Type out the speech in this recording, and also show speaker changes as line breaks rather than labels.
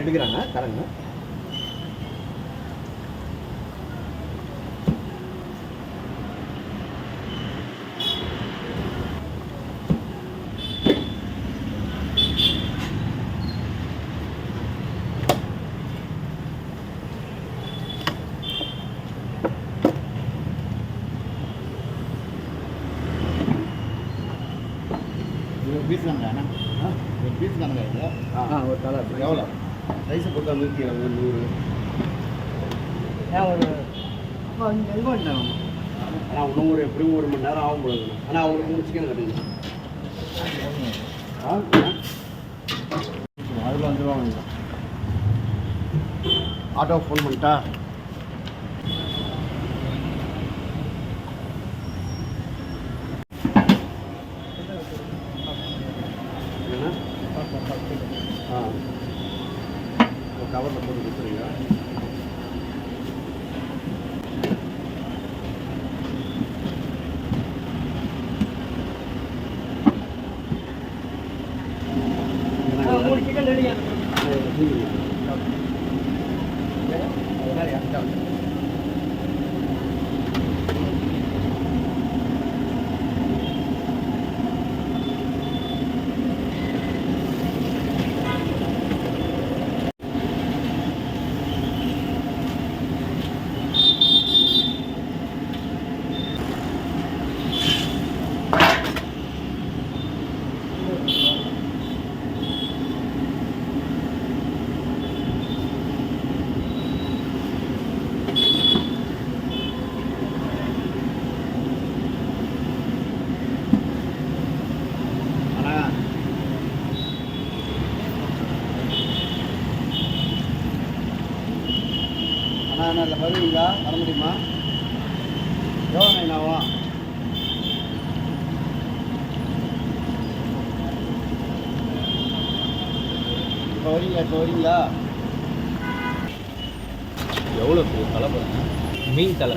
எடுக்கிறாங்க
கரங்க பீஸ் தானே ஒரு பீஸ் தானே இது?
ஆ ஒரு தலை
எவ்வளோ? ரைஸை போட்டா நூற்றி இருபது நூறு.
ஏன் ஒரு எங்கே
ஆனால் இன்னும் ஒரு எப்படியும் ஒரு மணி நேரம் ஆகும் போகுது ஆனால் அவங்களுக்கு மூணு சிக்கன் கட்டுங்க ஆ அதில் வந்துடுவாங்க ஆட்டோ ஃபோன் பண்ணிட்டா? ஆ. கவரில் போட்டு கொடுத்துருங்க.
மூணு சிக்கன் ரெடியா
ஆனால் நான் என்ன இல்லை வருவீங்களா வர முடியுமா? எவ்வளோ நாளாவா இப்போ வரீங்களா? இப்போ வரீங்களா?
எவ்வளோ தலை மீன் தலை.